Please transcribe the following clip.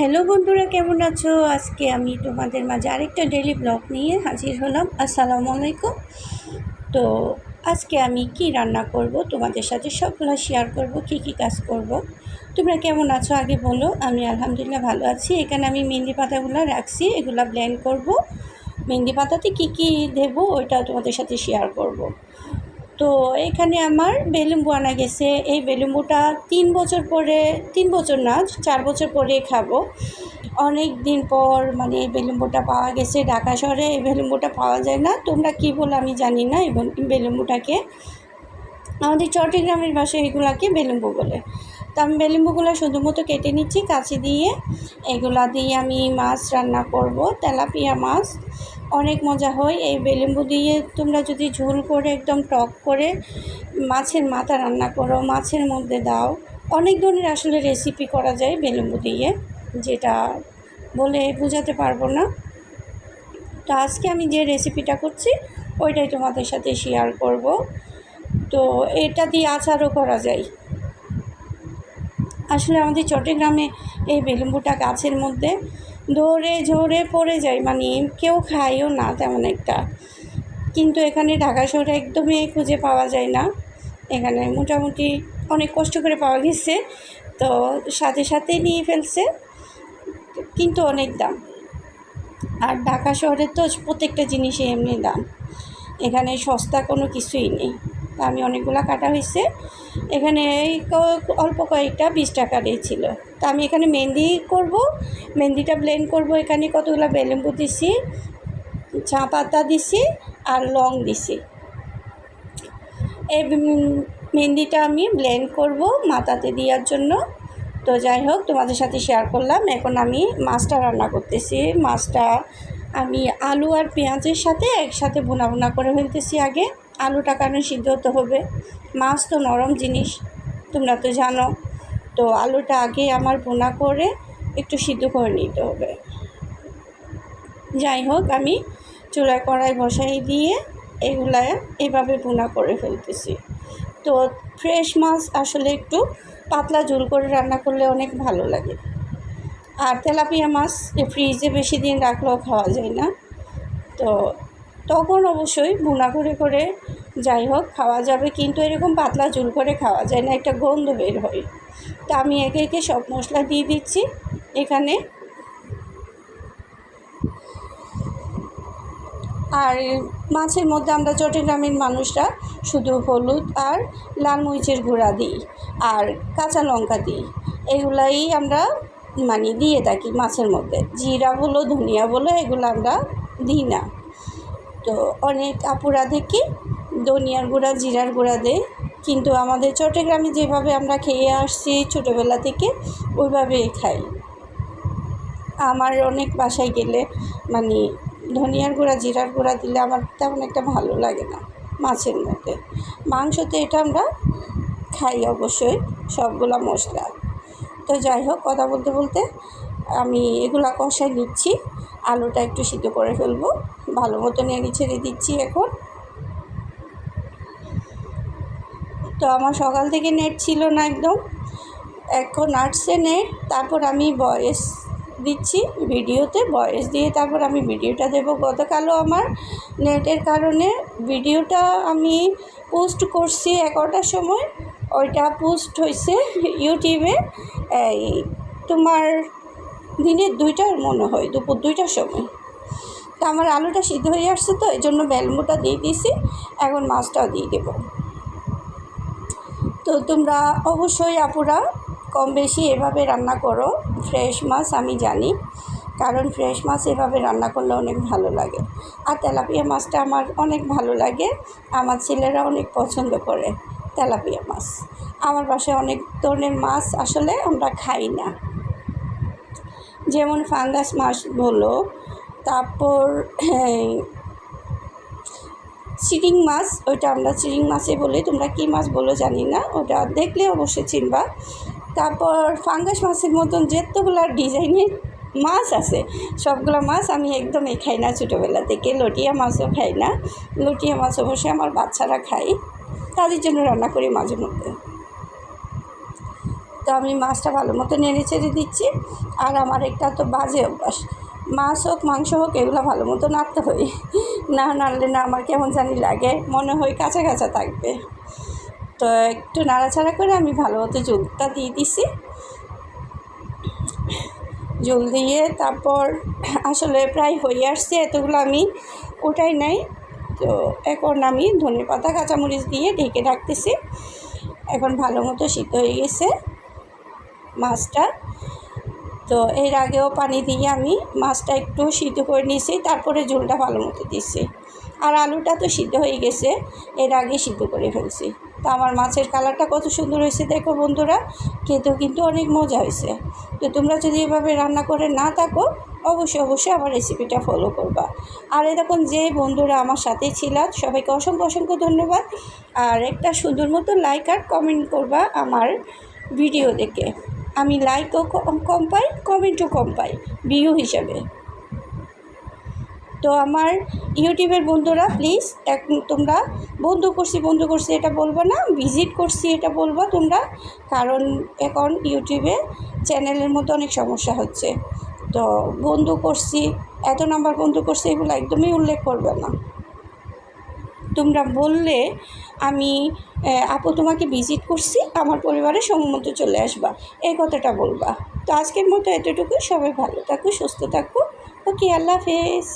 Hello বন্ধুরা, কেমন আছো? আজকে আমি তোমাদের মাঝে আরেকটা ডেলি ব্লগ নিয়ে হাজির হলাম। আসসালামু আলাইকুম। তো আজকে আমি কি রান্না করব, তোমাদের সাথে সবগুলো শেয়ার করব, কি কি কাজ করব। তোমরা কেমন আছো আগে বলো। আমি আলহামদুলিল্লাহ ভালো আছি। এখানে আমি মেহেন্দি পাতাগুলো রাখছি, এগুলো ব্লেন্ড করব। মেহেন্দি পাতাতে কি কি দেবো ওইটা তোমাদের সাথে শেয়ার করব। তো এখানে আমার বেলুম্বু আনা গেছে। এই বেলুম্বুটা তিন বছর পরে, তিন বছর না, চার বছর পরে খাব। অনেক দিন পর মানে এই বেলুম্বুটা পাওয়া গেছে ঢাকা শহরে। এই বেলুম্বুটা পাওয়া যায় না। তোমরা কী বলো আমি জানি না এবং বেলুম্বুটাকে আমাদের চট্টগ্রামের ভাষায় এগুলাকে বেলুম্বু বলে। তো আমি বেলুম্বুগুলো শুধুমতো কেটে নিচ্ছি, কাঁচি দিয়ে। এগুলা দিয়ে আমি মাছ রান্না করব, তেলাপিয়া মাছ। অনেক মজা হয়। এই বেলেম্বু দিয়ে তোমরা যদি ঝোল করে একদম টক করে মাছের মাথা রান্না করো, মাছের মধ্যে দাও। অনেক ধরনের আসলে রেসিপি করা যায় বেলেম্বু দিয়ে, যেটা বলে বোঝাতে পারব না। তো আজকে আমি যে রেসিপিটা করছি, ওইটাই তোমাদের সাথে শেয়ার করব। তো এটা দিয়ে আচারও করা যায়। আসলে আমাদের চট্টগ্রামে এই বেলুম্বুটা গাছের মধ্যে ধরে ঝরে পড়ে যায় মানে কেউ খায়ও না তেমন একটা। কিন্তু এখানে ঢাকা শহরে একদমই খুঁজে পাওয়া যায় না। এখানে মোটামুটি অনেক কষ্ট করে পাওয়া গেছে, তো সাথে সাথে নিয়ে ফেলছে, কিন্তু অনেক দাম। আর ঢাকা শহরে তো প্রত্যেকটা জিনিসই এমনি দাম। এখানে সস্তা কোনো কিছুই নেই। আমি অনেকগুলো কাটা হয়েছে এখানে এই অল্প কয়েকটা বিশ এই ছিল। তা আমি এখানে মেহেন্দি করব, মেহেন্দিটা ব্লেন্ড করব। এখানে কতগুলো বেলেম্বু দিছি চা পাতা দিছি আর লং দিছি। এই মেহেন্দিটা আমি ব্লেন্ড করব মাথাতে দেওয়ার জন্য। তো যাই হোক, তোমাদের সাথে শেয়ার করলাম। এখন আমি মাছটা রান্না করতেছি। মাছটা আমি আলু আর পেঁয়াজের সাথে একসাথে বোনা বোনা করে ফেলতেছি আগে। আলুটা কারণ সিদ্ধ হতে হবে? মাছ তো নরম জিনিস, তোমরা তো জানো। তো আলুটা আগে আমার বোনা করে একটু সিদ্ধ করে নিতে হবে। যাই হোক, আমি চুলায় কড়াই বসাই দিয়ে এগুলা এভাবে বোনা করে ফেলতেছি। তো ফ্রেশ মাছ আসলে একটু পাতলা ঝোল করে রান্না করলে অনেক ভালো লাগে। আর তেলাপিয়া মাছ ফ্রিজে বেশি দিন রাখলেও খাওয়া যায় না। তো তখন অবশ্যই ভুনা করে করে যাই হোক খাওয়া যাবে। কিন্তু এরকম পাতলা ঝুল করে খাওয়া যায় না, একটা গন্ধ বের হয়। তা আমি একে একে সব মশলা দিয়ে দিচ্ছি। এখানে আর মাছের মধ্যে আমরা চট্টগ্রামের মানুষরা শুধু হলুদ আর লাল মরিচের গুঁড়া দিই আর কাঁচা লঙ্কা দিই। এগুলাই আমরা মানে দিয়ে থাকি মাছের মধ্যে। জিরা বলো, ধনিয়া বলো, এগুলো আমরা দিই না। তো অনেক আপুরা দেখি ধনিয়ার গুঁড়া, জিরার গুঁড়া দেয়। কিন্তু আমাদের চট্টগ্রামে যেভাবে আমরা খেয়ে আসছি ছোটোবেলা থেকে, ওইভাবেই খাই। আমার অনেক বাসায় গেলে মানে ধনিয়ার গুঁড়া, জিরার গুঁড়া দিলে আমার তেমন একটা ভালো লাগে না মাছের মধ্যে। মাংসতে এটা আমরা খাই অবশ্যই, সবগুলা মশলা। তো যাই হোক, কথা বলতে বলতে আমি এগুলা কষাই নিচ্ছি। আলুটা একটু সিদ্ধ করে ফেলব। ভালো মতো নেড়ে ছেড়ে দিচ্ছি এখন। তো আমার সকাল থেকে নেট ছিল না একদম। এখন আটসে নেট, তারপর আমি বয়েস দিচ্ছি ভিডিওতে বয়েস দিয়ে তারপর আমি ভিডিওটা দেব। গতকালও আমার নেটের কারণে ভিডিওটা আমি পোস্ট করছি এগারোটার সময়। ওইটা পোস্ট হয়েছে ইউটিউবে এই তোমার দিনের দুইটার মনে হয়, দুপুর দুইটার সময়। তা আমার আলুটা সিদ্ধ হয়ে আসছে তো, এই জন্য বেলমুটা দিয়ে দিয়েছি। এখন মাছটাও দিয়ে দেবো। তো তোমরা অবশ্যই আপুরা কম বেশি এভাবে রান্না করো। ফ্রেশ মাছ আমি জানি, কারণ ফ্রেশ মাছ এভাবে রান্না করলে অনেক ভালো লাগে। আর তেলাপিয়া মাছটা আমার অনেক ভালো লাগে, আমার ছেলেরা অনেক পছন্দ করে। তেলাপিয়া মাছ। আমার বাসায় অনেক ধরনের মাছ আসলে আমরা খাই না। যেমন ফাঙ্গাস মাছ বলো, তারপর চিরিং মাছ, ওইটা আমরা চিরিং মাছে বলি। তোমরা কী মাছ বলো জানি না, ওটা দেখলে অবশ্যই চিনবা। তারপর ফাঙ্গাস মাছের মতন যেতগুলো ডিজাইনের মাছ আছে, সবগুলো মাছ আমি একদমই খাই না ছোটোবেলা থেকে। লটিয়া মাছও খাই না। লটিয়া মাছ অবশ্যই আমার বাচ্চারা খাই তাদের জন্য রান্না করি মাঝে মধ্যে। তো আমি মাছটা ভালো মতো নেড়ে চেড়ে দিচ্ছি। আর আমার একটা তো বাজে অভ্যাস। মাছ হোক, মাংস হোক, এগুলো ভালো মতো নাড়তে হয়। না নাড়লে না আমার কেমন জানি লাগে। মনে হয় কাঁচা কাঁচা থাকবে। তো একটু নাড়াচাড়া করে আমি ভালো মতো জলটা দিয়ে দিছি। জল দিয়ে তারপর আসলে প্রায় হয়ে আসছে, এতগুলো আমি ওটাই নাই। তো এখন আমি ধনে পাতা, কাঁচামরিচ দিয়ে ঢেকে রাখতেছি। এখন ভালো মতো সিদ্ধ হয়ে গেছে মাছটা। তো এর আগেও পানি দিয়ে আমি মাছটা একটু সিদ্ধ করে নিয়েছি, তারপরে ঝোলটা ভালো মতো দিয়েছি আর আলুটা তো সিদ্ধ হয়ে গেছে, এর আগে সিদ্ধ করে ফেলছি। তো আমার মাছের কালারটা কত সুন্দর হয়েছে, দেখো বন্ধুরা, খেতেও কিন্তু অনেক মজা হয়েছে। তো তোমরা যদি এভাবে রান্না করে না থাকো অবশ্যই অবশ্যই আমার রেসিপিটা ফলো করবা। আর এরকম যে বন্ধুরা আমার সাথে ছিল, সবাইকে অসংখ্য অসংখ্য ধন্যবাদ। আর একটা সুন্দর মতো লাইক আর কমেন্ট করবা আমার ভিডিও দেখে। আমি লাইকও কম পাই কমেন্টও কম পাই ভিউ হিসাবে। তো আমার ইউটিউবের বন্ধুরা প্লিজ এক, তোমরা বন্ধু করছি বন্ধু করছি এটা বলব না ভিজিট করছি এটা বলব তোমরা, কারণ এখন ইউটিউবে চ্যানেলের মতো অনেক সমস্যা হচ্ছে। তো বন্ধু করছি, এত নাম্বার বন্ধু করছি এগুলো একদমই উল্লেখ করবে না। তোমরা বললে আমি আপু তোমাকে ভিজিট করছি, আমার পরিবারের সম্মত চলে আসবা, এই কথাটা বলবা। তো আজকের মতো এতটুকু সবাই ভালো থাকো, সুস্থ থাকো। ওকে, আল্লাহ হাফেজ।